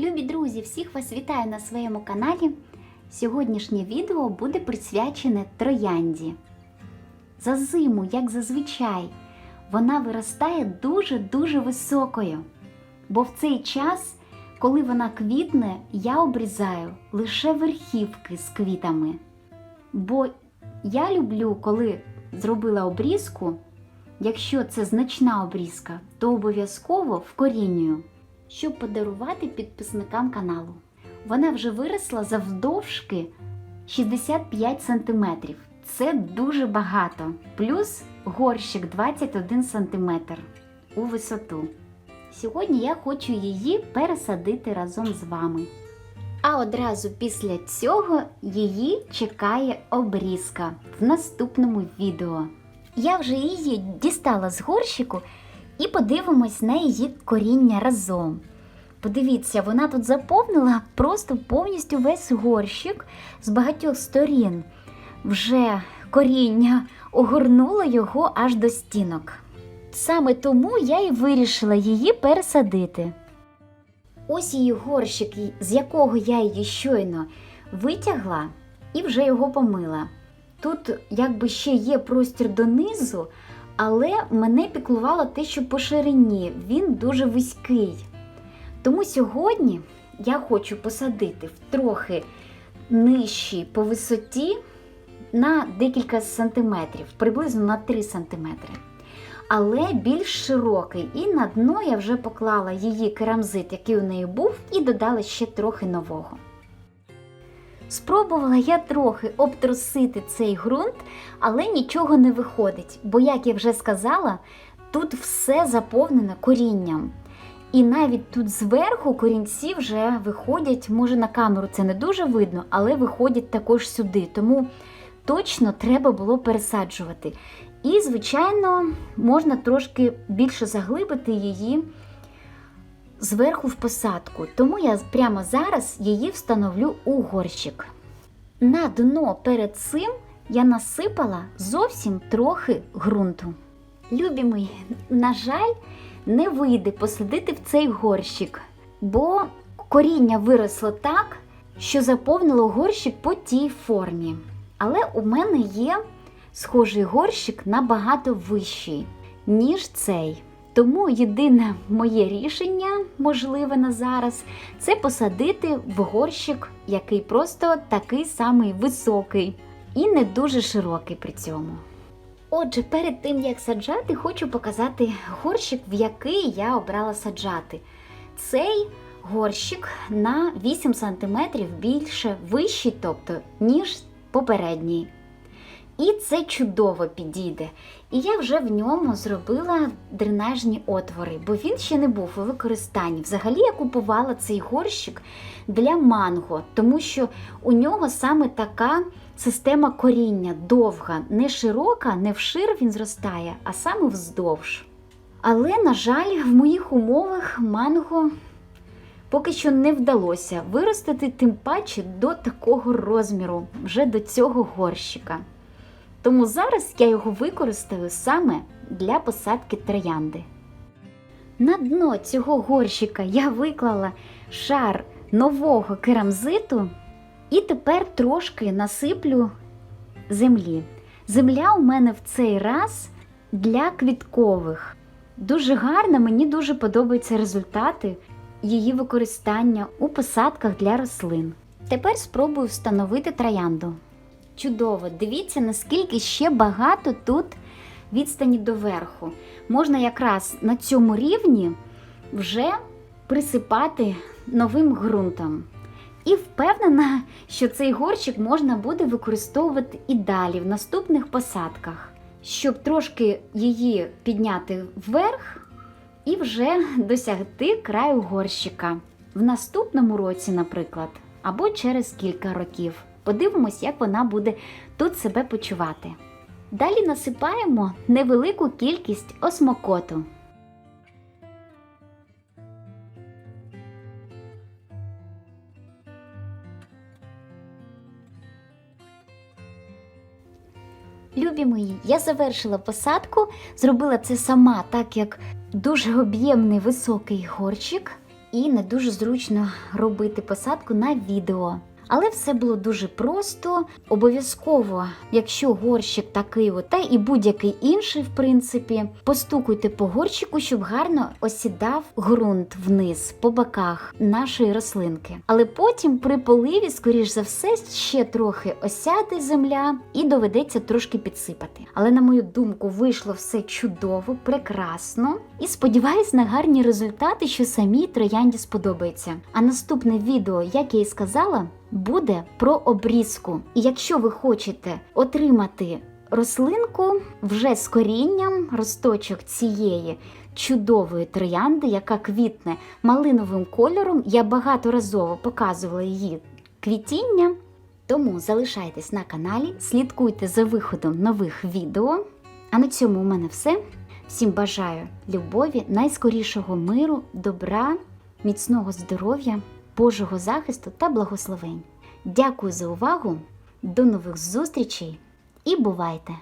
Любі друзі, всіх вас вітаю на своєму каналі. Сьогоднішнє відео буде присвячене троянді. За зиму, як зазвичай, вона виростає дуже-дуже високою. Бо в цей час, коли вона квітне, я обрізаю лише верхівки з квітами. Бо я люблю, коли зробила обрізку, якщо це значна обрізка, то обов'язково вкорінюю щоб подарувати підписникам каналу. Вона вже виросла завдовжки 65 см. Це дуже багато. Плюс горщик 21 см у висоту. Сьогодні я хочу її пересадити разом з вами. А одразу після цього її чекає обрізка в наступному відео. Я вже її дістала з горщику і подивимось на її коріння разом. Подивіться, вона тут заповнила просто повністю весь горщик з багатьох сторін. Вже коріння огорнуло його аж до стінок. Саме тому я і вирішила її пересадити. Ось її горщик, з якого я її щойно витягла і вже його помила. Тут якби ще є простір донизу, але мене піклувало те, що по ширині він дуже вузький. Тому сьогодні я хочу посадити в трохи нижчій по висоті на декілька сантиметрів, приблизно на 3 сантиметри. Але більш широкий. І на дно я вже поклала її керамзит, який у неї був, і додала ще трохи нового. Спробувала я трохи обтрусити цей ґрунт, але нічого не виходить, бо, як я вже сказала, тут все заповнено корінням. І навіть тут зверху корінці вже виходять, може на камеру це не дуже видно, але виходять також сюди. Тому точно треба було пересаджувати. І, звичайно, можна трошки більше заглибити її зверху в посадку. Тому я прямо зараз її встановлю у горщик. На дно перед цим я насипала зовсім трохи ґрунту. Любі мої, на жаль, не вийде посадити в цей горщик, бо коріння виросло так, що заповнило горщик по тій формі. Але у мене є схожий горщик набагато вищий, ніж цей. Тому єдине моє рішення, можливе на зараз, це посадити в горщик, який просто такий самий високий і не дуже широкий при цьому. Отже, перед тим як саджати, хочу показати горщик, в який я обрала саджати. Цей горщик на 8 см більше вищий, тобто, ніж попередній. І це чудово підійде. І я вже в ньому зробила дренажні отвори, бо він ще не був у використанні. Взагалі я купувала цей горщик для манго, тому що у нього саме така система коріння довга, не широка, не вшир він зростає, а саме вздовж. Але, на жаль, в моїх умовах манго поки що не вдалося виростити тим паче до такого розміру, вже до цього горщика. Тому зараз я його використаю саме для посадки троянди. На дно цього горщика я виклала шар нового керамзиту і тепер трошки насиплю землі. Земля у мене в цей раз для квіткових. Дуже гарна, мені дуже подобаються результати її використання у посадках для рослин. Тепер спробую встановити троянду. Чудово! Дивіться, наскільки ще багато тут відстані до верху. Можна якраз на цьому рівні вже присипати новим ґрунтом. І впевнена, що цей горщик можна буде використовувати і далі в наступних посадках, щоб трошки її підняти вверх і вже досягти краю горщика в наступному році, наприклад, або через кілька років. Подивимось, як вона буде тут себе почувати. Далі насипаємо невелику кількість осмокоту. Любі мої, я завершила посадку, зробила це сама, так як дуже об'ємний високий горщик. і не дуже зручно робити посадку на відео. Але все було дуже просто. Обов'язково, якщо горщик такий, та і будь-який інший, в принципі, постукуйте по горщику, щоб гарно осідав ґрунт вниз по боках нашої рослинки. Але потім при поливі, скоріш за все, ще трохи осяде земля і доведеться трошки підсипати. Але на мою думку, вийшло все чудово, прекрасно. І сподіваюсь на гарні результати, що самій троянді сподобається. А наступне відео, як я і сказала, буде про обрізку. І якщо ви хочете отримати рослинку вже з корінням, росточок цієї чудової троянди, яка квітне малиновим кольором, я багаторазово показувала її квітіння. Тому залишайтесь на каналі, слідкуйте за виходом нових відео. А на цьому у мене все. Всім бажаю любові, найскорішого миру, добра, міцного здоров'я, Божого захисту та благословень. Дякую за увагу, до нових зустрічей і бувайте!